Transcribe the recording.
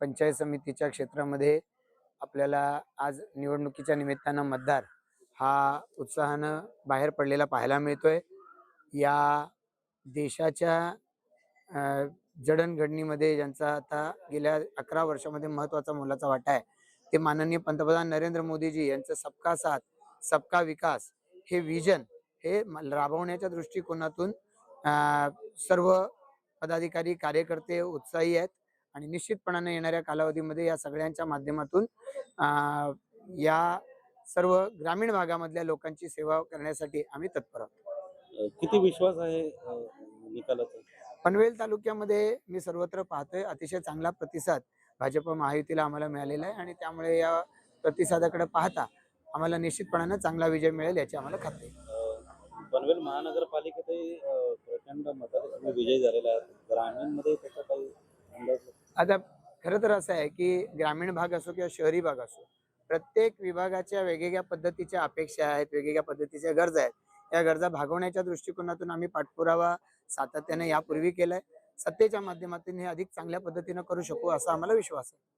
पंचायत समितीच्या क्षेत्रामध्ये आपल्याला आज निवडणुकीच्या निमित्तानं मतदार हा उत्साहानं बाहेर पडलेला पाहायला मिळतोय. या देशाच्या जडणघडणीमध्ये ज्यांचा आता गेल्या अकरा वर्षामध्ये महत्त्वाचा मोलाचा वाटा आहे ते माननीय पंतप्रधान नरेंद्र मोदीजी यांचं सबका साथ सबका विकास हे विजन हे म- राबवण्याच्या दृष्टिकोनातून सर्व पदाधिकारी कार्यकर्ते उत्साही आहेत. आणि निश्चितपणाने येणाऱ्या कालावधीमध्ये या सगळ्यांच्या माध्यमातून या सर्व ग्रामीण भागामधल्या लोकांची सेवा करण्यासाठी आम्ही तत्पर आहोत. किती विश्वास आहे निकालाचा? पनवेल तालुक्यामध्ये मी सर्वत्र पाहतोय अतिशय चांगला प्रतिसाद भाजप महायुतीला आम्हाला मिळालेला आहे आणि त्यामुळे या प्रतिसादाकडे पाहता आम्हाला निश्चितपणानं चांगला विजय मिळेल याची आम्हाला खात्री आहे. पनवेल महानगरपालिकेतही प्रचंड तुम्ही विजयी झालेला आहात ग्रामीणमध्ये आता खरं तर असं आहे की ग्रामीण भाग असो किंवा शहरी भाग असो प्रत्येक विभागाच्या वेगवेगळ्या पद्धतीच्या अपेक्षा आहेत वेगवेगळ्या पद्धतीच्या गरजा आहेत. या गरजा भागवण्याच्या दृष्टिकोनातून आम्ही पाठपुरावा सातत्याने यापूर्वी केलाय. सत्तेच्या माध्यमातून हे अधिक चांगल्या पद्धतीनं करू शकू असा आम्हाला विश्वास आहे.